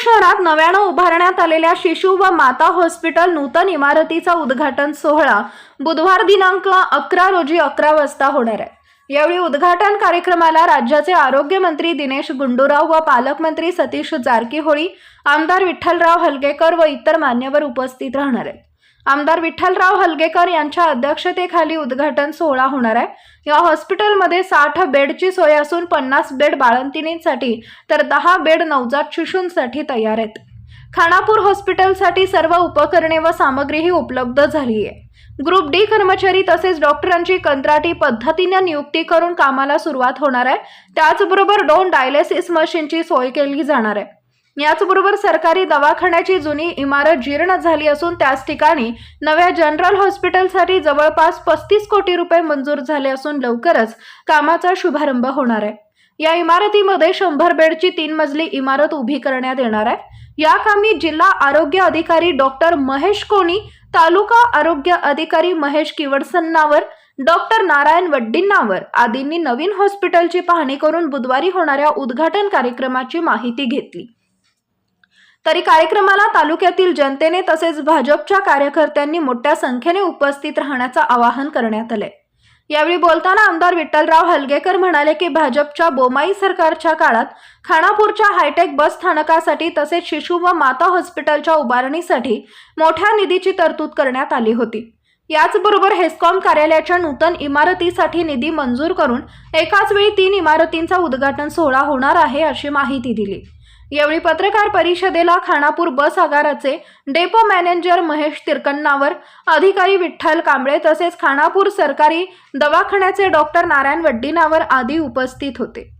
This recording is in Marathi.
शहरात नव्यानं उभारण्यात आलेल्या शिशु व माता हॉस्पिटल नूतन इमारतीचा उद्घाटन सोहळा बुधवार दिनांक अकरा रोजी अकरा वाजता होणार आहे. यावेळी उद्घाटन कार्यक्रमाला राज्याचे आरोग्यमंत्री दिनेश गुंडूराव व पालकमंत्री सतीश जारकीहोळी आमदार विठ्ठलराव हलगेकर व इतर मान्यवर उपस्थित राहणार आहेत. आमदार विठ्ठलराव हलगेकर यांच्या अध्यक्षतेखाली उद्घाटन सोहळा होणार आहे. या हॉस्पिटलमध्ये साठ बेडची सोय असून पन्नास बेड बाळंतिणींसाठी तर दहा बेड नवजात शिशूंसाठी तयार आहेत. खानापूर हॉस्पिटलसाठी सर्व उपकरणे व सामग्रीही उपलब्ध झाली आहे ग्रुप डी कर्मचारी तसेच डॉक्टरांची कंत्राटी पद्धतीने नियुक्ती करून कामाला सुरुवात होणार आहे. त्याचबरोबर दोन डायलिसिस मशीनची सोय केली जाणार आहे. याचबरोबर सरकारी दवाखान्याची जुनी इमारत जीर्ण झाली असून त्याच ठिकाणी नव्या जनरल हॉस्पिटलसाठी जवळपास पस्तीस कोटी रुपये मंजूर झाले असून लवकरच कामाचा शुभारंभ होणार आहे. या इमारतीमध्ये शंभर बेडची तीन मजली इमारत उभी करण्यात येणार आहे. या कामी जिल्हा आरोग्य अधिकारी डॉक्टर महेश कोणी तालुका आरोग्य अधिकारी महेश किवडसन्नावर डॉक्टर नारायण वड्डींनावर आदींनी नवीन हॉस्पिटलची पाहणी करून बुधवारी होणाऱ्या उद्घाटन कार्यक्रमाची माहिती घेतली. तरी कार्यक्रमाला तालुक्यातील जनतेने तसेच भाजपच्या कार्यकर्त्यांनी मोठ्या संख्येने उपस्थित राहण्याचं आवाहन करण्यात आले यावेळी बोलताना आमदार विठ्ठलराव हलगेकर म्हणाले की भाजपच्या बोमाई सरकारच्या काळात खानापूरच्या हायटेक बस स्थानकासाठी तसेच शिशु व माता हॉस्पिटलच्या उभारणीसाठी मोठ्या निधीची तरतूद करण्यात आली होती. याचबरोबर हेस्कॉम कार्यालयाच्या नूतन इमारतीसाठी निधी मंजूर करून एकाच वेळी तीन इमारतींचा उद्घाटन सोहळा होणार आहे अशी माहिती दिली. यावेळी पत्रकार परिषदेला खानापूर बस आगाराचे डेपो मॅनेजर महेश तिरकन्नावर अधिकारी विठ्ठल कांबळे तसेच खानापूर सरकारी दवाखान्याचे डॉक्टर नारायण वड्डीनावर आदी उपस्थित होते.